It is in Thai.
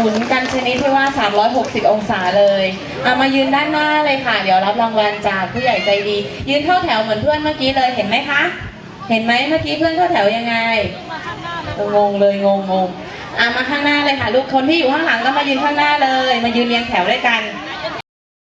หมุนกันชนิดที่ว่า 360 องศาเลยเอามายืนด้านหน้าเลยค่ะ เดี๋ยวรับรางวัลจากผู้ใหญ่ใจดี ยืนเข้าแถวเหมือนเพื่อนเมื่อกี้เลยเห็นไหมคะ เห็นไหมเมื่อกี้เพื่อนเข้าแถวยังไงงงเลยงงงงอะมาข้างหน้าเลยค่ะลูกคนที่อยู่ข้างหลังก็มายืนข้างหน้าเลย มายืนเรียงแถวด้วยกัน